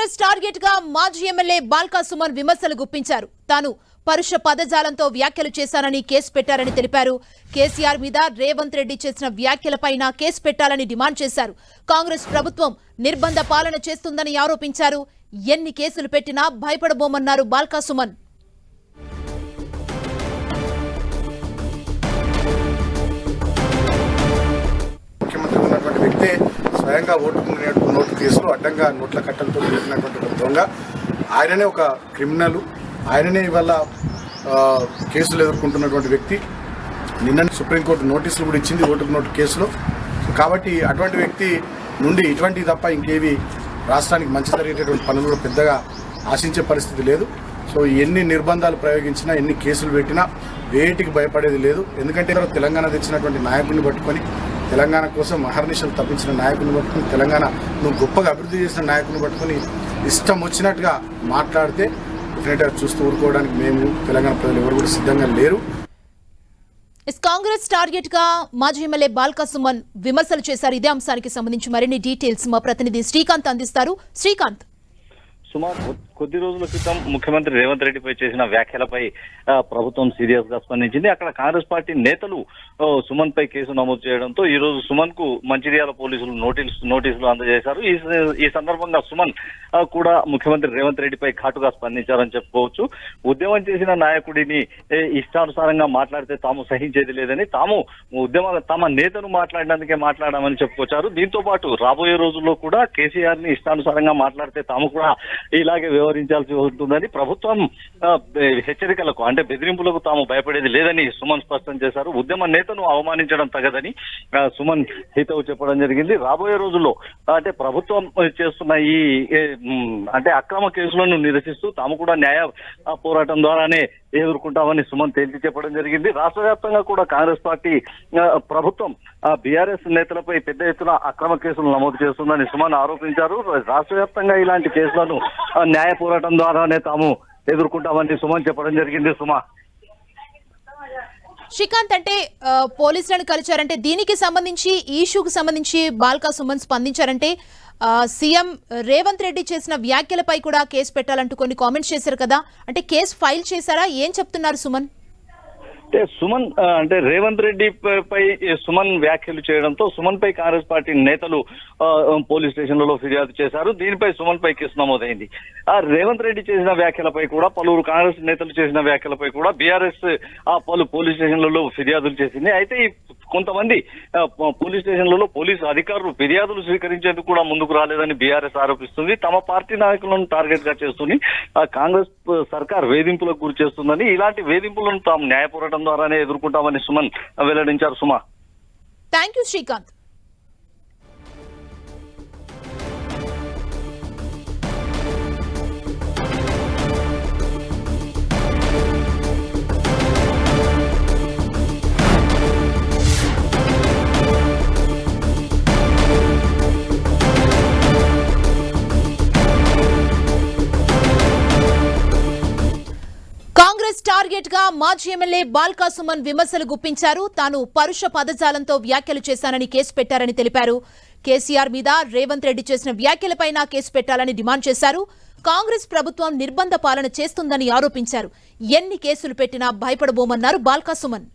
కాంగ్రెస్ టార్గెట్గా మాజీ ఎమ్మెల్యే బాల్కా సుమన్ విమర్శలు గుప్పించారు. తాను పరుష పదజాలంతో వ్యాఖ్యలు చేశానని కేసు పెట్టారని తెలిపారు. కేసీఆర్ మీద రేవంత్ రెడ్డి చేసిన వ్యాఖ్యలపైన కేసు పెట్టాలని డిమాండ్ చేశారు. కాంగ్రెస్ ప్రభుత్వం నిర్బంధ పాలన చేస్తుందని ఆరోపించారు. ఎన్ని కేసులు పెట్టినా భయపడబోమన్నారు బాల్కా సుమన్. ముఖ్యమంత్రి ఉన్నటువంటి వ్యక్తే స్వయంగా ఓటుకు నోటు కేసులో అడ్డంగా నోట్ల కట్టలతో పెట్టినటువంటి ఒక దొంగ. ఆయననే ఒక క్రిమినల్. ఆయననే ఇవాళ కేసులు ఎదుర్కొంటున్నటువంటి వ్యక్తి. నిన్న సుప్రీంకోర్టు నోటీసులు కూడా ఇచ్చింది ఓటుకు నోటు కేసులో. కాబట్టి అటువంటి వ్యక్తి నుండి ఇటువంటి తప్ప ఇంకేవి రాష్ట్రానికి మంచి జరిగేటటువంటి పనులు కూడా పెద్దగా ఆశించే పరిస్థితి లేదు. సో ఎన్ని నిర్బంధాలు ప్రయోగించినా ఎన్ని కేసులు పెట్టినా వేటికి భయపడేది లేదు. ఎందుకంటే తెలంగాణ తెచ్చినటువంటి నాయకుడిని పట్టుకొని తెలంగాణ కోసం మహర్నిశలు తప్పించిన నాయకుని పట్టుకుని తెలంగాణ నువ్వు గొప్పగా అభివృద్ధి చేసిన నాయకుని పట్టుకుని ఇష్టం వచ్చినట్టుగా మాట్లాడితే డెఫినెట్గా చూస్తూ ఊరుకోవడానికి మేము తెలంగాణ ప్రజలు ఎవరు కూడా సిద్ధంగా లేరు. కాంగ్రెస్ టార్గెట్గా మాజీ ఎమ్మెల్యే బాల్కా సుమన్ విమర్శలు చేశారు. ఇదే అంశానికి సంబంధించి మరిన్ని డీటెయిల్స్ మా ప్రతినిధి శ్రీకాంత్ అందిస్తారు. శ్రీకాంత్. సుమారు కొద్ది రోజుల క్రితం ముఖ్యమంత్రి రేవంత్ రెడ్డిపై చేసిన వ్యాఖ్యలపై ప్రభుత్వం సీరియస్గా స్పందించింది. అక్కడ కాంగ్రెస్ పార్టీ నేతలు సుమన్ పై కేసు నమోదు చేయడంతో ఈ రోజు సుమన్కు మంచిర్యాల పోలీసులు నోటీస్ నోటీసులు అందజేశారు. ఈ సందర్భంగా సుమన్ కూడా ముఖ్యమంత్రి రేవంత్ రెడ్డిపై ఘాటుగా స్పందించారని చెప్పుకోవచ్చు. ఉద్యమం చేసిన నాయకుడిని ఇష్టానుసారంగా మాట్లాడితే తాము సహించేది లేదని తాము ఉద్యమ తమ నేతను మాట్లాడినందుకే మాట్లాడామని చెప్పుకొచ్చారు. దీంతో పాటు రాబోయే రోజుల్లో కూడా కేసీఆర్ని ఇష్టానుసారంగా మాట్లాడితే తాము కూడా ఇలాగే వ్యవహరించాల్సి ఉంటుందని ప్రభుత్వం హెచ్చరికలకు అంటే బెదిరింపులకు తాము భయపడేది లేదని సుమన్ స్పష్టం చేశారు. ఉద్యమ నేతను అవమానించడం తగదని సుమన్ హితవు చెప్పడం జరిగింది. రాబోయే రోజుల్లో అంటే ప్రభుత్వం చేస్తున్న ఈ అంటే అక్రమ కేసులను నిరసిస్తూ తాము కూడా న్యాయ పోరాటం ద్వారానే ఎదుర్కొంటామని సుమన్ తేల్చి చెప్పడం జరిగింది. రాష్ట్ర వ్యాప్తంగా కూడా కాంగ్రెస్ పార్టీ ప్రభుత్వం బీఆర్ఎస్ నేతలపై పెద్ద ఎత్తున అక్రమ కేసులు నమోదు చేస్తుందని సుమన్ ఆరోపించారు. రాష్ట్ర వ్యాప్తంగా ఇలాంటి కేసులను న్యాయ పోరాటం ద్వారానే తాము ఎదుర్కొంటామని సుమన్ చెప్పడం జరిగింది సుమా. శ్రీకాంత్ అంటే పోలీసులను కలిచారంటే దీనికి సంబంధించి ఈ సంబంధించి బాల్కా సుమన్ స్పందించారంటే సీఎం రేవంత్ రెడ్డి చేసిన వ్యాఖ్యలపై కూడా కేసు పెట్టాలంటూ కొన్ని కామెంట్స్ చేశారు కదా. అంటే కేసు ఫైల్ చేశారా? ఏం చెప్తున్నారు సుమన్? అంటే సుమన్ అంటే రేవంత్ రెడ్డి పై- సుమన్ వ్యాఖ్యలు చేయడంతో సుమన్ పై కాంగ్రెస్ పార్టీ నేతలు పోలీస్ స్టేషన్లలో ఫిర్యాదు చేశారు. దీనిపై సుమన్ పై కేసు నమోదైంది. ఆ రేవంత్ రెడ్డి చేసిన వ్యాఖ్యలపై కూడా పలువురు కాంగ్రెస్ నేతలు చేసిన వ్యాఖ్యలపై కూడా బీఆర్ఎస్ ఆ పలు పోలీస్ స్టేషన్లలో ఫిర్యాదులు చేసింది. అయితే ఈ కొంతమంది పోలీస్ స్టేషన్లలో పోలీసు అధికారులు ఫిర్యాదులు స్వీకరించేందుకు కూడా ముందుకు రాలేదని బీఆర్ఎస్ ఆరోపిస్తుంది. తమ పార్టీ నాయకులను టార్గెట్గా చేస్తుంది. ఆ కాంగ్రెస్ సర్కార్ వేధింపులకు గురి చేస్తుందని ఇలాంటి వేధింపులను తాము న్యాయపోరాటం పోరాటం ద్వారానే ఎదుర్కొంటామని సుమన్ వెల్లడించారు సుమా. థ్యాంక్ యూ శ్రీకాంత్ కాంగ్రెస్ టార్గెట్గా మాజీ ఎమ్మెల్యే బాల్కా సుమన్ విమర్శలు గుప్పించారు. తాను పరుష పదజాలంతో వ్యాఖ్యలు చేశానని కేసు పెట్టారని తెలిపారు. కేసీఆర్ మీద రేవంత్ రెడ్డి చేసిన వ్యాఖ్యలపై కేసు పెట్టాలని డిమాండ్ చేశారు. కాంగ్రెస్ ప్రభుత్వం నిర్బంధ పాలన చేస్తుందని ఆరోపించారు. ఎన్ని కేసులు పెట్టినా భయపడబోమన్నారు బాల్కా సుమన్